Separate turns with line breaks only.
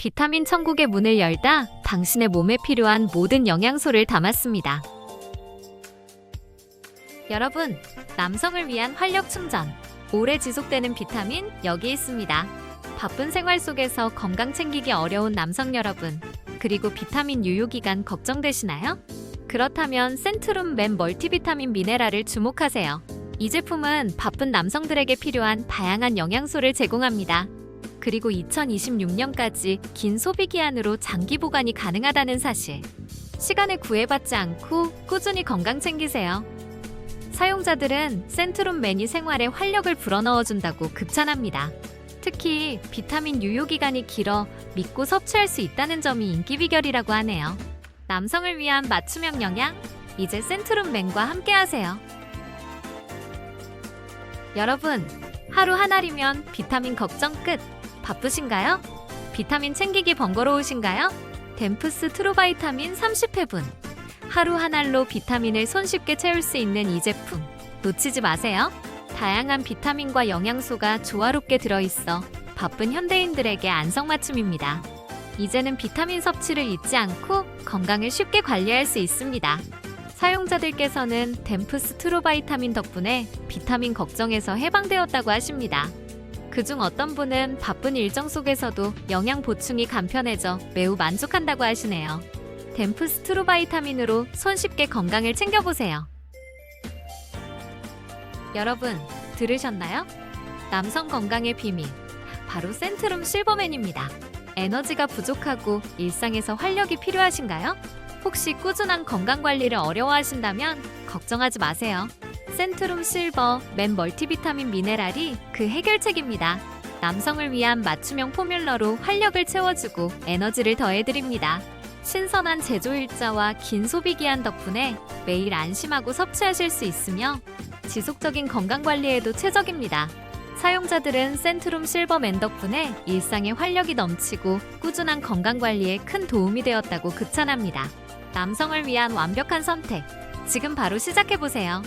비타민 천국의 문을 열다 당신의 몸에 필요한 모든 영양소를 담았습니다. 여러분, 남성을 위한 활력 충전. 오래 지속되는 비타민 여기 있습니다. 바쁜 생활 속에서 건강 챙기기 어려운 남성 여러분, 그리고 비타민 유효 기간 걱정되시나요? 그렇다면 센트룸 맨 멀티비타민 미네랄을 주목하세요. 이 제품은 바쁜 남성들에게 필요한 다양한 영양소를 제공합니다. 그리고 2026년까지 긴 소비 기한으로 장기 보관이 가능하다는 사실. 시간에 구애받지 않고 꾸준히 건강 챙기세요. 사용자들은 센트룸 매니 생활에 활력을 불어넣어준다고 극찬합니다. 특히 비타민 유효 기간이 길어 믿고 섭취할 수 있다는 점이 인기 비결이라고 하네요. 남성을 위한 맞춤형 영양 이제 센트룸 맨과 함께하세요. 여러분 하루 한 알이면 비타민 걱정 끝. 바쁘신가요? 비타민 챙기기 번거로우신가요? 덴프스 트루바이타민 30회분. 하루 한 알로 비타민을 손쉽게 채울 수 있는 이 제품. 놓치지 마세요. 다양한 비타민과 영양소가 조화롭게 들어있어 바쁜 현대인들에게 안성맞춤입니다. 이제는 비타민 섭취를 잊지 않고 건강을 쉽게 관리할 수 있습니다. 사용자들께서는 덴프스 트루바이타민 덕분에 비타민 걱정에서 해방되었다고 하십니다. 그중 어떤 분은 바쁜 일정 속에서도 영양 보충이 간편해져 매우 만족한다고 하시네요. 덴프 스 트루바이타민으로 손쉽게 건강을 챙겨보세요. 여러분, 들으셨나요? 남성 건강의 비밀. 바로 센트룸 실버맨입니다. 에너지가 부족하고 일상에서 활력이 필요하신가요? 혹시 꾸준한 건강 관리를 어려워하신다면 걱정하지 마세요. 센트룸 실버 맨 멀티비타민 미네랄이 그 해결책입니다. 남성을 위한 맞춤형 포뮬러로 활력을 채워주고 에너지를 더해드립니다. 신선한 제조 일자와 긴 소비 기한 덕분에 매일 안심하고 섭취하실 수 있으며 지속적인 건강 관리에도 최적입니다. 사용자들은 센트룸 실버맨 덕분에 일상에 활력이 넘치고 꾸준한 건강 관리에 큰 도움이 되었다고 극찬합니다. 남성을 위한 완벽한 선택. 지금 바로 시작해보세요.